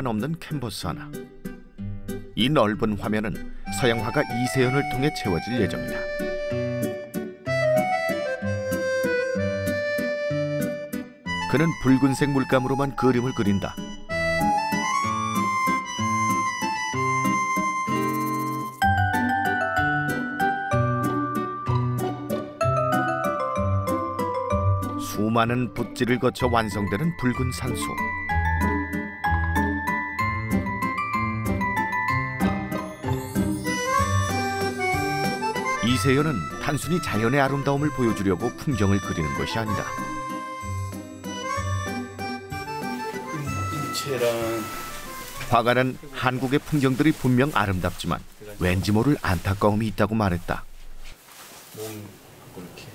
미터가 넘는 캔버스 하나. 이 넓은 화면은 서양화가 이세연을 통해 채워질 예정이다. 그는 붉은색 물감으로만 그림을 그린다. 수많은 붓질을 거쳐 완성되는 붉은 산수. 이세연은 단순히 자연의 아름다움을 보여주려고 풍경을 그리는 것이 아니다. 화가는 한국의 풍경들이 분명 아름답지만 왠지 모를 안타까움이 있다고 말했다. 이렇게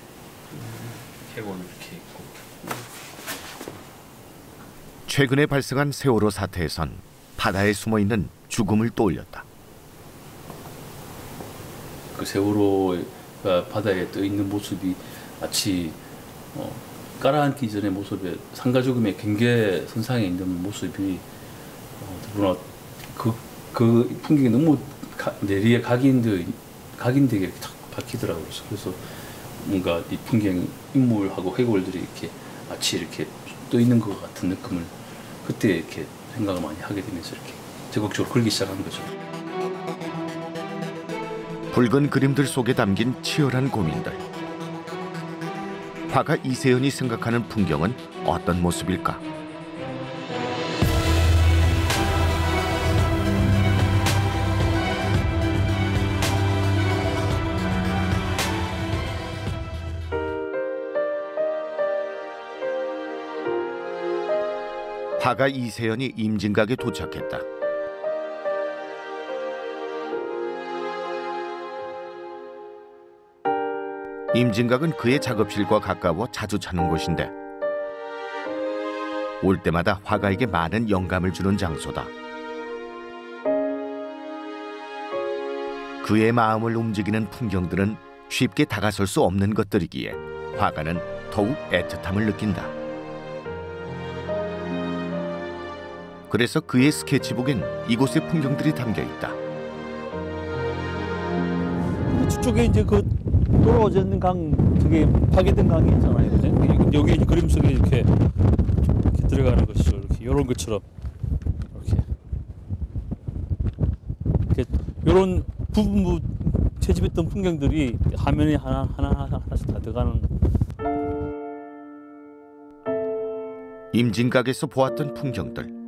해골 이렇게 있고 최근에 발생한 세월호 사태에선 바다에 숨어 있는 죽음을 떠올렸다. 그 세월호가 바다에 떠 있는 모습이 마치 어, 깔아앉기 전의 모습에 상가 죽음의 경계 선상에 있는 모습이 어, 더구나 그, 그 풍경이 너무 가, 내리에 각인되 각인되게 탁 박히더라고요. 그래서 뭔가 이 풍경 인물하고 해골들이 이렇게 마치 이렇게 떠 있는 것 같은 느낌을 그때 이렇게 생각을 많이 하게 되면서 이렇게 적극적으로 그리기 시작한 거죠. 붉은 그림들 속에 담긴 치열한 고민들. 화가 이세연이 생각하는 풍경은 어떤 모습일까? 화가 이세연이 임진각에 도착했다. 임진각은 그의 작업실과 가까워 자주 찾는 곳인데 올 때마다 화가에게 많은 영감을 주는 장소다. 그의 마음을 움직이는 풍경들은 쉽게 다가설 수 없는 것들이기에 화가는 더욱 애틋함을 느낀다. 그래서 그의 스케치북엔 이곳의 풍경들이 담겨 있다. 저쪽에 이제 그 않는 강, 저게 파괴된 강이 있잖아요. 그죠? 여기 이제 그림 속에 이렇게, 이렇게 들어가는 것이죠. 이렇게 이런 것처럼 이렇게 이렇게 이런 부분 채집했던 풍경들이 화면에 하나 하나 하나 하나씩 다 들어가는 임진각에서 보았던 풍경들.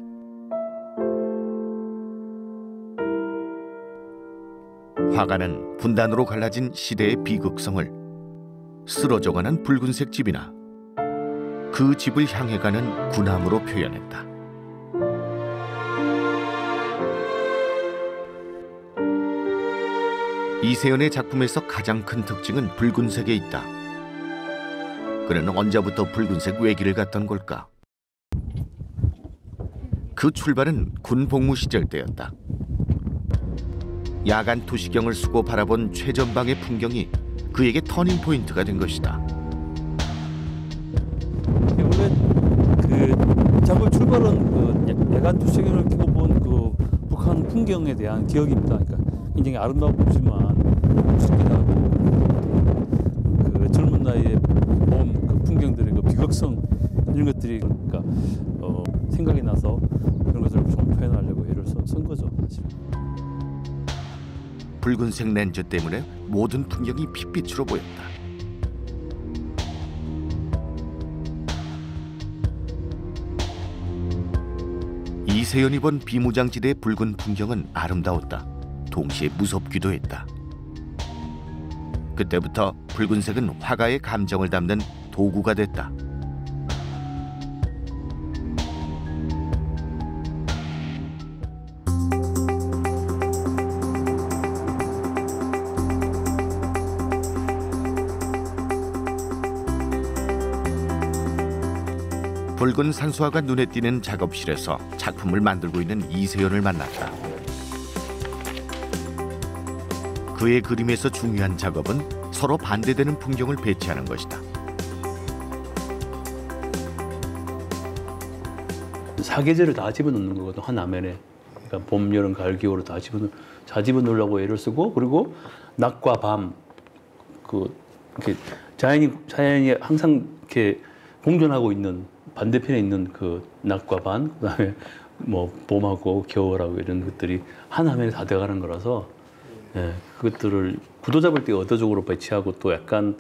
화가는 분단으로 갈라진 시대의 비극성을 쓰러져가는 붉은색 집이나 그 집을 향해 가는 군함으로 표현했다. 이세연의 작품에서 가장 큰 특징은 붉은색에 있다. 그는 언제부터 붉은색 외기를 갔던 걸까? 그 출발은 군 복무 시절 때였다. 야간 투시경을 쓰고 바라본 최전방의 풍경이 그에게 터닝 포인트가 된 것이다. 원래 그 작업 출발은 그 야간 투시경을 켜고 본 그 북한 풍경에 대한 기억입니다. 그러니까 굉장히 아름답지만 무섭기도 하고 그 젊은 나이에 본 그 풍경들의 그 비극성 이런 것들이 그러니까 어, 생각이 나서 그런 것을 좀 표현하려고 애를 쓴, 쓴 거죠, 사실. 붉은색 렌즈 때문에 모든 풍경이 핏빛으로 보였다. 이세연이 본 비무장지대의 붉은 풍경은 아름다웠다. 동시에 무섭기도 했다. 그때부터 붉은색은 화가의 감정을 담는 도구가 됐다. 붉은 산수화가 눈에 띄는 작업실에서 작품을 만들고 있는 이세연을 만났다. 그의 그림에서 중요한 작업은 서로 반대되는 풍경을 배치하는 것이다. 사계절을 다 집어넣는 거거든 한 화면에. 그러니까 봄, 여름, 가을, 겨울을 다 집어넣 다 집어넣으려고 애를 쓰고 그리고 낮과 밤그 이렇게 자연이 자연이 항상 이렇게 공존하고 있는 반대편에 있는 그 낮과 밤 그다음에 뭐 봄하고 겨울하고 이런 것들이 한 화면에 다 들어가는 거라서 예, 그것들을 구도 잡을 때 의도적으로 배치하고 또 약간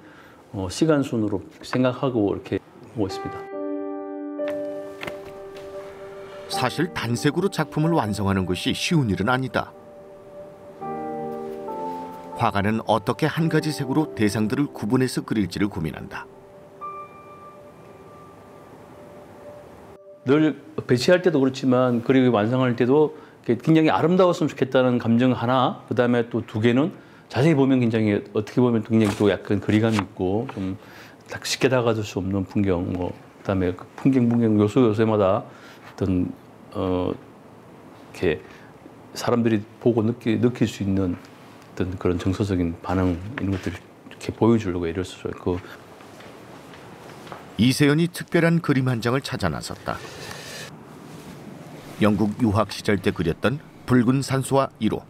어, 시간 순으로 생각하고 이렇게 하고 있습니다. 사실 단색으로 작품을 완성하는 것이 쉬운 일은 아니다. 화가는 어떻게 한 가지 색으로 대상들을 구분해서 그릴지를 고민한다. 늘 배치할 때도 그렇지만 그리고 완성할 때도 굉장히 아름다웠으면 좋겠다는 감정 하나 그다음에 또 두 개는 자세히 보면 굉장히 어떻게 보면 굉장히 또 약간 거리감이 있고 좀 딱 쉽게 다가갈 수 없는 풍경 뭐 그다음에 그 풍경 풍경 요소 요소마다 어떤 어 이렇게 사람들이 보고 느끼, 느낄 수 있는 어떤 그런 정서적인 반응 이런 것들을 이렇게 보여주려고 애를 써요. 그 이세연이 특별한 그림 한 장을 찾아 나섰다. 영국 유학 시절 때 그렸던 붉은 산수와 1호.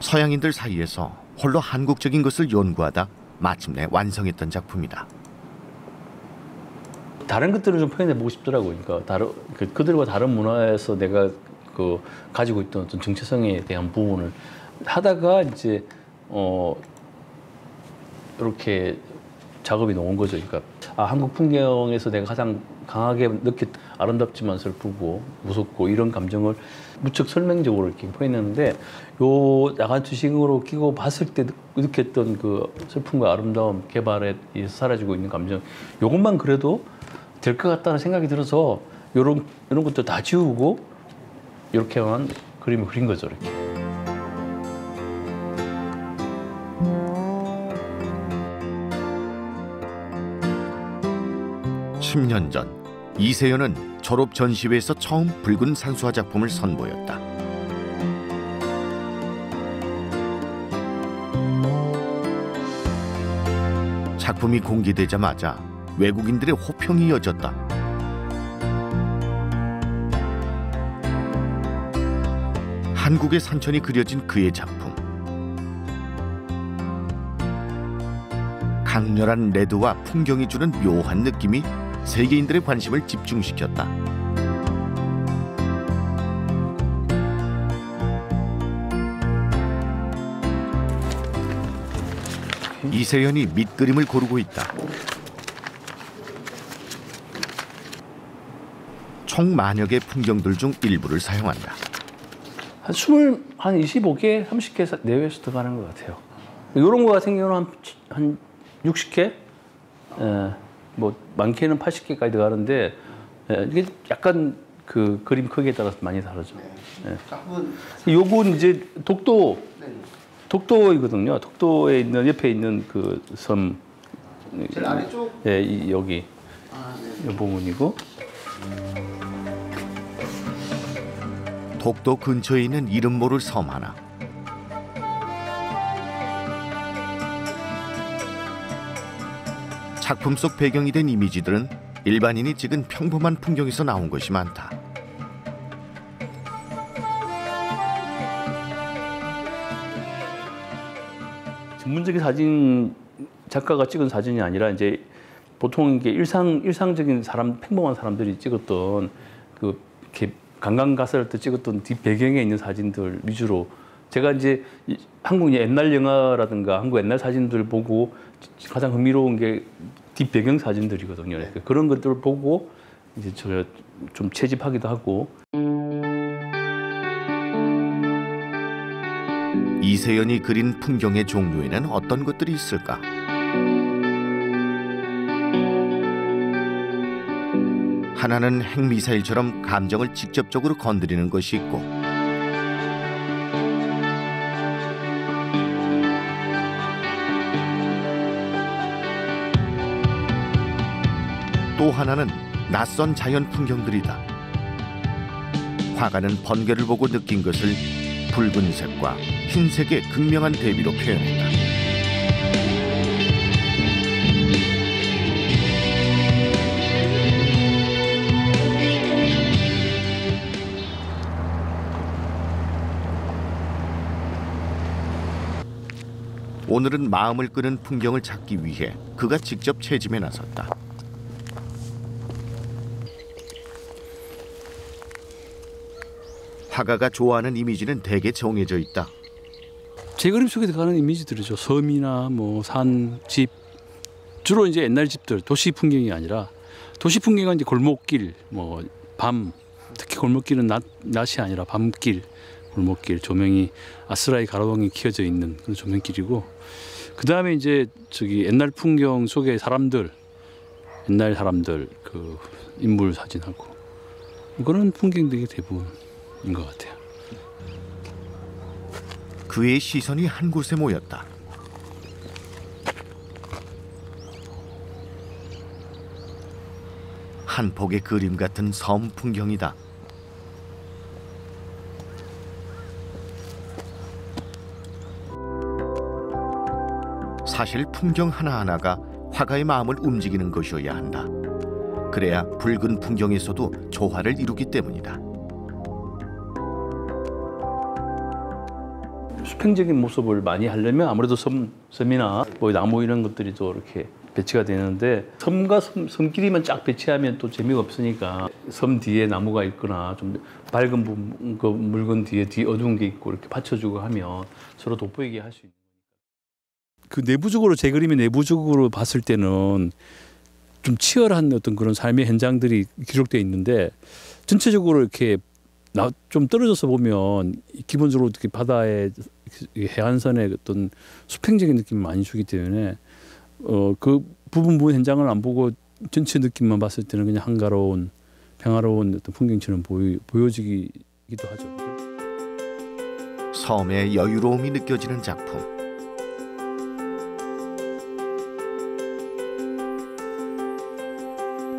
서양인들 사이에서 홀로 한국적인 것을 연구하다 마침내 완성했던 작품이다. 다른 것들을 좀 표현해 보고 싶더라고요. 그러니까 다른 그, 그들과 다른 문화에서 내가 그 가지고 있던 어떤 정체성에 대한 부분을 하다가 이제 어 이렇게 작업이 나온 거죠. 그러니까 아, 한국 풍경에서 내가 가장 강하게 느꼈 아름답지만 슬프고 무섭고 이런 감정을 무척 설명적으로 이렇게 표현했는데 요 야간 투식으로 끼고 봤을 때 느- 느꼈던 그 슬픔과 아름다움 개발에 사라지고 있는 감정 요것만 그래도 될 것 같다는 생각이 들어서 요런 이런 것도 다 지우고 이렇게만 그림을 그린 거죠 이렇게. 10년 전 이세연은 졸업 전시회에서 처음 붉은 산수화 작품을 선보였다. 작품이 공개되자마자 외국인들의 호평이 이어졌다. 한국의 산천이 그려진 그의 작품. 강렬한 레드와 풍경이 주는 묘한 느낌이 세계인들의 관심을 집중시켰다. 이세연이 밑그림을 고르고 있다. 총개 풍경들 중 일부를 사용한다. 한 20, 한 25개, 30개 내외에서 들어가는 것 같아요. 이런 거 같은 경우는 한, 한 60개? 에, 뭐, 많게는 80개까지 들어가는데, 에, 이게 약간 그 그림 크기에 따라서 많이 다르죠. 작품은 요건 이제 독도, 네. 독도이거든요. 독도에 있는, 옆에 있는 그 섬. 제일 아래쪽 예, 이, 여기, 아, 네. 이 부분이고. 독도 근처에 있는 이름 모를 섬 하나. 작품 속 배경이 된 이미지들은 일반인이 찍은 평범한 풍경에서 나온 것이 많다. 전문적인 사진 작가가 찍은 사진이 아니라 이제 보통 이게 일상 일상적인 사람 평범한 사람들이 찍었던 그 관광 갔을 때 찍었던 뒷 배경에 있는 사진들 위주로 제가 이제 이- 한국 옛날 영화라든가 한국 옛날 사진들 보고 가장 흥미로운 게 뒷 배경 사진들이거든요. 그러니까 그런 것들을 보고 이제 제가 좀 채집하기도 하고 이세연이 그린 풍경의 종류에는 어떤 것들이 있을까? 하나는 핵미사일처럼 감정을 직접적으로 건드리는 것이 있고 또 하나는 낯선 자연 풍경들이다. 화가는 번개를 보고 느낀 것을 붉은색과 흰색의 극명한 대비로 표현했다. 오늘은 마음을 끄는 풍경을 찾기 위해 그가 직접 채집에 나섰다. 화가가 좋아하는 이미지는 대개 정해져 있다. 제 그림 속에 들어가는 이미지들이죠. 섬이나 뭐 산, 집 주로 이제 옛날 집들 도시 풍경이 아니라 도시 풍경은 이제 골목길, 뭐 밤 특히 골목길은 낮 낮이 아니라 밤길, 골목길 조명이 아스라이 가로등이 켜져 있는 그런 조명길이고 그 다음에 이제 저기 옛날 풍경 속의 사람들, 옛날 사람들 그 인물 사진하고 그런 풍경들이 대부분인 것 같아요. 그의 시선이 한 곳에 모였다. 한 폭의 그림 같은 섬 풍경이다. 사실 풍경 하나하나가 화가의 마음을 움직이는 것이어야 한다. 그래야 붉은 풍경에서도 조화를 이루기 때문이다. 수평적인 모습을 많이 하려면 아무래도 섬, 섬이나 뭐 나무 이런 것들이 또 이렇게 배치가 되는데 섬과 섬, 섬끼리만 쫙 배치하면 또 재미가 없으니까 섬 뒤에 나무가 있거나 좀 밝은 부분, 그 물건 뒤에 뒤 어두운 게 있고 이렇게 받쳐주고 하면 서로 돋보이게 할 수 있는 그 내부적으로 제 그림이 내부적으로 봤을 때는 좀 치열한 어떤 그런 삶의 현장들이 기록되어 있는데 전체적으로 이렇게 나 좀 떨어져서 보면 기본적으로 이렇게 바다의 해안선의 어떤 수평적인 느낌을 많이 주기 때문에 어 그 부분 부분 현장을 안 보고 전체 느낌만 봤을 때는 그냥 한가로운 평화로운 어떤 풍경처럼 보이, 보여지기도 하죠. 섬의 여유로움이 느껴지는 작품.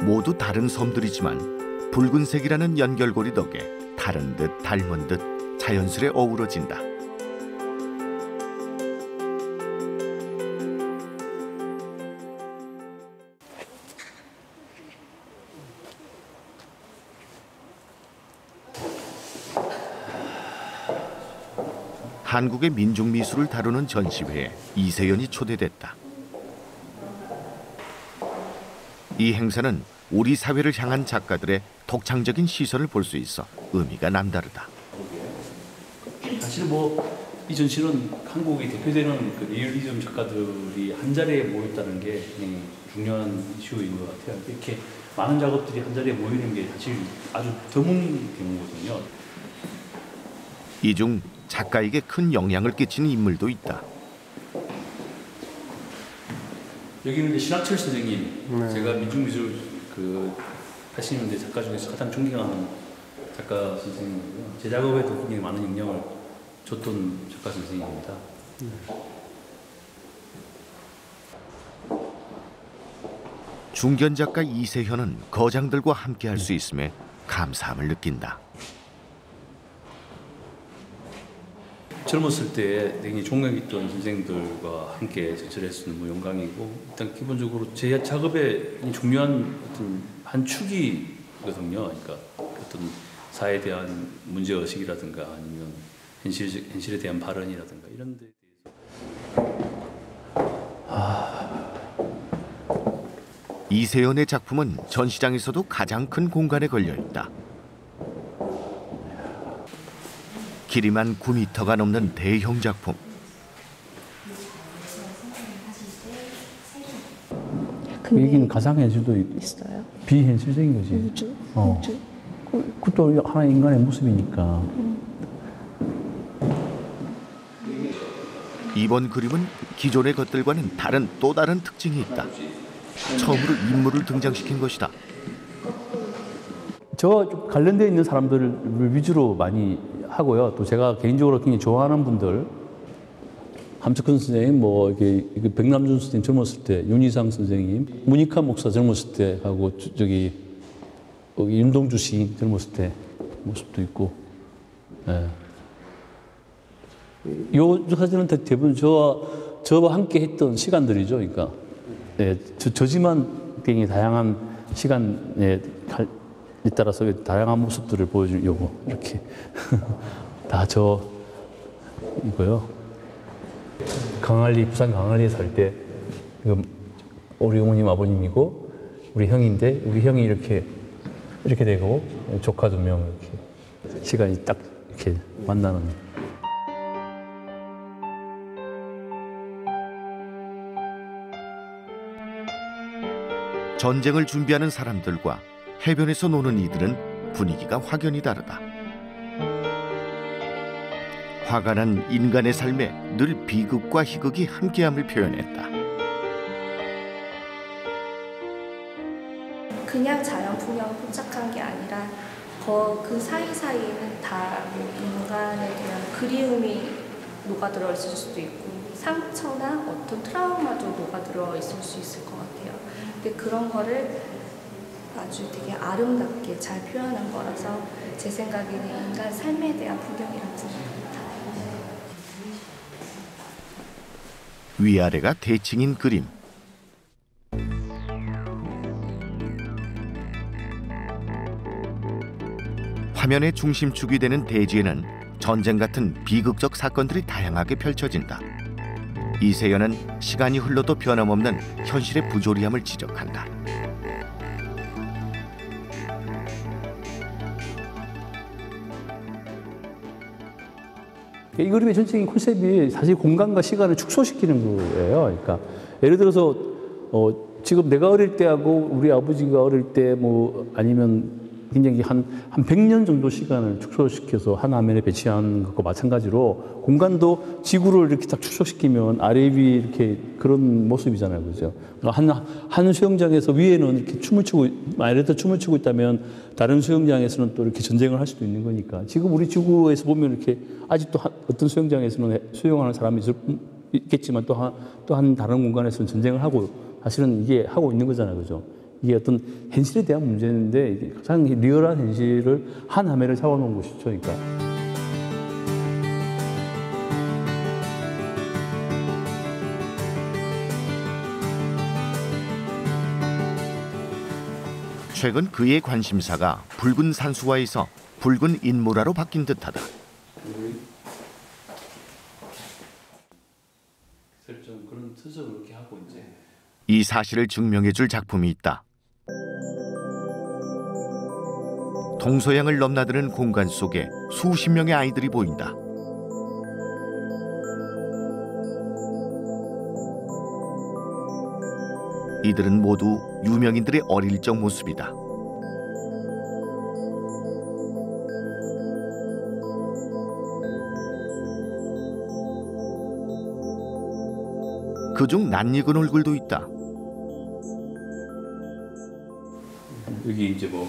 모두 다른 섬들이지만 붉은색이라는 연결고리 덕에 다른 듯 닮은 듯 자연스레 어우러진다. 한국의 민족 미술을 다루는 전시회에 이세연이 초대됐다. 이 행사는 우리 사회를 향한 작가들의 독창적인 시선을 볼 수 있어 의미가 남다르다. 사실 뭐 이 전시는 한국의 대표되는 그 리얼리즘 작가들이 한 자리에 모였다는 게 중요한 이슈인 것 같아요. 이렇게 많은 작업들이 한 자리에 모이는 게 사실 아주 드문 경우거든요. 이 중 작가에게 큰 영향을 끼치는 인물도 있다. 여기는 이제 신학철 선생님, 제가 민중미술 그 80년대 작가 중에서 가장 존경하는 작가 선생님이고요. 제 작업에도 굉장히 많은 영향을 줬던 작가 선생님입니다. 중견 작가 이세현은 거장들과 함께 할 수 있음에 감사함을 느낀다. 젊었을 때 굉장히 존경했던 선생님들과 함께 제출할 수 있는 뭐 영광이고 일단 기본적으로 제 작업의 중요한 어떤 한 축이거든요. 그러니까 어떤 사회에 대한 문제 의식이라든가 아니면 현실 현실에 대한 발언이라든가 이런 데 대해서 이세연의 작품은 전시장에서도 가장 큰 공간에 걸려 있다. 길이만 9m가 넘는 대형 작품. 근데 여기는 가상현실도 있어요. 비현실적인 거지. 우주, 어. 우주. 그것도 하나의 인간의 모습이니까. 이번 그림은 기존의 것들과는 다른 또 다른 특징이 있다. 처음으로 인물을 등장시킨 것이다. 좀 관련되어 있는 사람들을 위주로 많이 하고요. 또 제가 개인적으로 굉장히 좋아하는 분들, 함석헌 선생님, 뭐 이게 백남준 선생님 젊었을 때, 윤희상 선생님, 문익환 목사 젊었을 때 하고 저- 저기 여기 윤동주 시인 젊었을 때 모습도 있고. 예. 요 사진은 대- 대부분 저와 저와 함께 했던 시간들이죠. 그러니까 예, 저, 저지만 굉장히 다양한 시간에 따라서 다양한 모습들을 보여주려고 이렇게 다 저 이거요. 강할리 부산 강할리에 살 때 우리 어머님 아버님이고 우리 형인데 우리 형이 이렇게 이렇게 되고 조카 두 명 이렇게 시간이 딱 이렇게 만나는 전쟁을 준비하는 사람들과 해변에서 노는 이들은 분위기가 확연히 다르다. 화가 난 인간의 삶에 늘 비극과 희극이 함께함을 표현했다. 그냥 자연 풍경을 포착한 게 아니라 거- 그 사이사이에는 다뭐 인간에 대한 그리움이 녹아들어 있을 수도 있고 상처나 어떤 트라우마도 녹아들어 있을 수 있을 것 같아요. 근데 그런 거를 아주 되게 아름답게 잘 표현한 거라서 제 생각에는 인간 삶에 대한 풍경이라고 생각합니다. 위아래가 대칭인 그림. 화면의 중심축이 되는 대지에는 전쟁 같은 비극적 사건들이 다양하게 펼쳐진다. 이세연은 시간이 흘러도 변함없는 현실의 부조리함을 지적한다. 이 그림의 전체적인 컨셉이 사실 공간과 시간을 축소시키는 거예요. 그러니까 예를 들어서 어, 지금 내가 어릴 때하고 우리 아버지가 어릴 때 뭐 아니면 굉장히 한, 한 100년 정도 시간을 축소시켜서 한 화면에 배치한 것과 마찬가지로 공간도 지구를 이렇게 딱 축소시키면 아래 위 이렇게 그런 모습이잖아요. 그죠? 그러니까 한, 한 수영장에서 위에는 이렇게 춤을 추고, 들어 춤을 추고 있다면 다른 수영장에서는 또 이렇게 전쟁을 할 수도 있는 거니까 지금 우리 지구에서 보면 이렇게 아직도 한- 어떤 수영장에서는 해- 수영하는 사람이 있을 뿐- 있겠지만 또 한, 또 한 다른 공간에서는 전쟁을 하고 사실은 이게 하고 있는 거잖아요. 그죠? 이게 어떤 현실에 대한 문제인데 가장 리얼한 현실을 한 화면에 잡아놓은 것이죠. 그러니까. 최근 그의 관심사가 붉은 산수화에서 붉은 인물화로 바뀐 듯하다. 이 사실을 증명해줄 작품이 있다. 동서양을 넘나드는 공간 속에 수십 명의 아이들이 보인다. 이들은 모두 유명인들의 어릴 적 모습이다. 그중 낯익은 얼굴도 있다. 여기 이제 뭐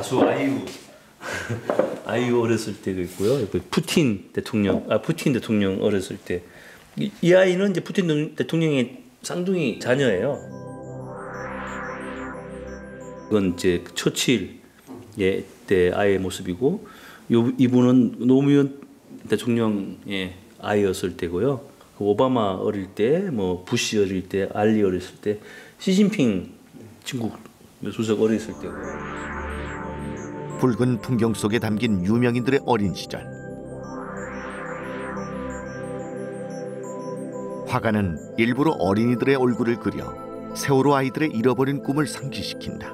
가수 아이유 아이유 어렸을 때도 있고요. 여기 푸틴 대통령 아 푸틴 대통령 어렸을 때 이, 이 아이는 이제 푸틴 대통령의 쌍둥이 자녀예요. 이건 이제 처칠 예, 때 아이의 모습이고 요 이분은 노무현 대통령의 아이였을 때고요. 그 오바마 어릴 때, 뭐 부시 어릴 때, 알리 어렸을 때, 시진핑 중국 수석 어렸을 때고. 붉은 풍경 속에 담긴 유명인들의 어린 시절. 화가는 일부러 어린이들의 얼굴을 그려 세월호 아이들의 잃어버린 꿈을 상기시킨다.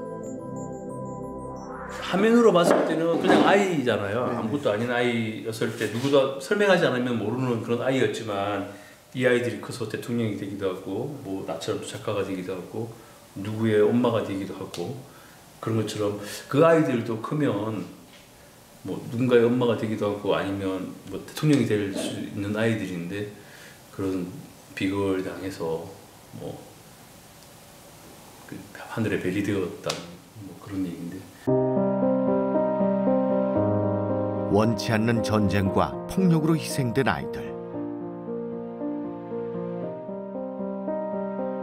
화면으로 봤을 때는 그냥 아이잖아요. 아무것도 아닌 아이였을 때 누구도 설명하지 않으면 모르는 그런 아이였지만 이 아이들이 커서 대통령이 되기도 하고 뭐 나처럼 작가가 되기도 하고 누구의 엄마가 되기도 하고 그런 것처럼 그 아이들도 크면 뭐 누군가의 엄마가 되기도 하고 아니면 뭐 대통령이 될 수 있는 아이들인데 그런 비극을 당해서 뭐 그 하늘의 별이 되었다 뭐 그런 얘기인데 원치 않는 전쟁과 폭력으로 희생된 아이들.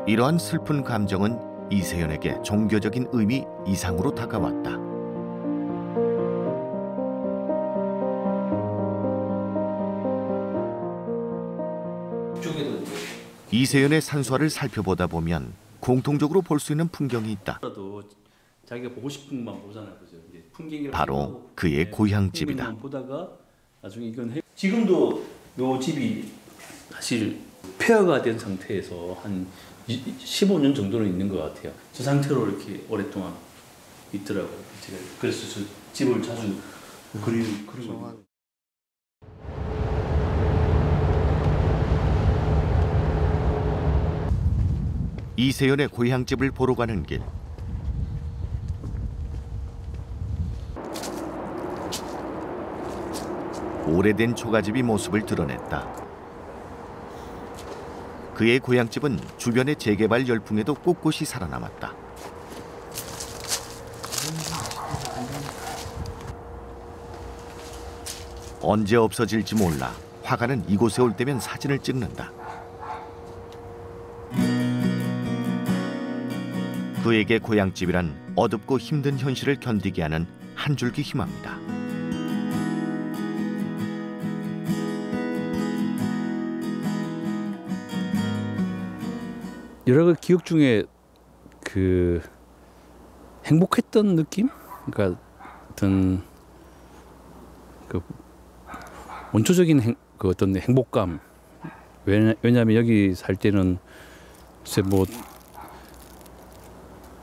이러한 슬픈 감정은 이세연에게 종교적인 의미 이상으로 다가왔다. 이세연의 산수화를 살펴보다 보면 공통적으로 볼 수 있는 풍경이 있다. 도 자기가 보고 싶은 것만 보잖아요, 그죠? 풍경이라고 바로 그의 네, 고향집이다. 해... 지금도 요 집이 사실 폐허가 된 상태에서 한 15년 정도는 있는 것 같아요. 저 상태로 이렇게 오랫동안 있더라고요. 제가 그래서 저 집을 자주 그리 그리고. 이세연의 고향집을 보러 가는 길. 오래된 초가집이 모습을 드러냈다. 그의 고향집은 주변의 재개발 열풍에도 꼿꼿이 살아남았다. 언제 없어질지 몰라 화가는 이곳에 올 때면 사진을 찍는다. 그에게 고향집이란 어둡고 힘든 현실을 견디게 하는 한 줄기 희망이다. 여러 그 기억 중에 그 행복했던 느낌? 그러니까 어떤 그 원초적인 행, 그 어떤 행복감. 왜냐, 왜냐하면 여기 살 때는 뭐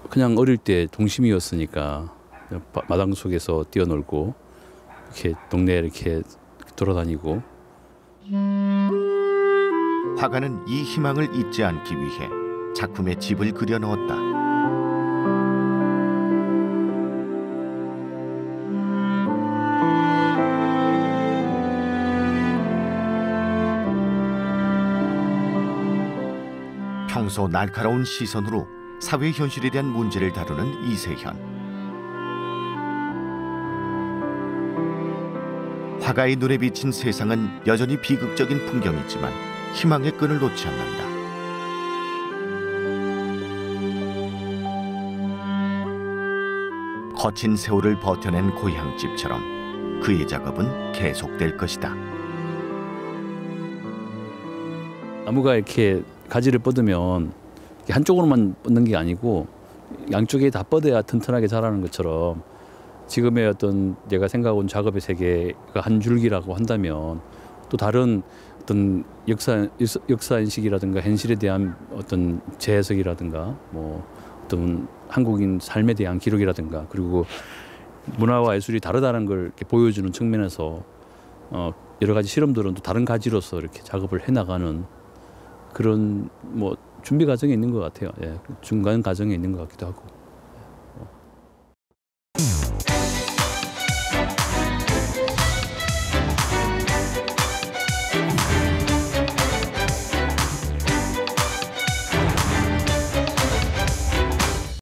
그냥 어릴 때 동심이었으니까 바- 마당 속에서 뛰어놀고 이렇게 동네 이렇게 돌아다니고 화가는 이 희망을 잊지 않기 위해 작품에 집을 그려 넣었다. 평소 날카로운 시선으로 사회 현실에 대한 문제를 다루는 이세현. 화가의 눈에 비친 세상은 여전히 비극적인 풍경이지만 희망의 끈을 놓지 않는다. 거친 세월을 버텨낸 고향집처럼 그의 작업은 계속될 것이다. 나무가 이렇게 가지를 뻗으면 한쪽으로만 뻗는 게 아니고 양쪽에 다 뻗어야 튼튼하게 자라는 것처럼 지금의 어떤 내가 생각한 작업의 세계가 한 줄기라고 한다면 또 다른 어떤 역사 역사 인식이라든가 현실에 대한 어떤 재해석이라든가 뭐 어떤 한국인 삶에 대한 기록이라든가 그리고 문화와 예술이 다르다는 걸 이렇게 보여주는 측면에서 어 여러 가지 실험들은 또 다른 가지로서 이렇게 작업을 해 나가는 그런 뭐 준비 과정에 있는 것 같아요. 예, 중간 과정에 있는 것 같기도 하고.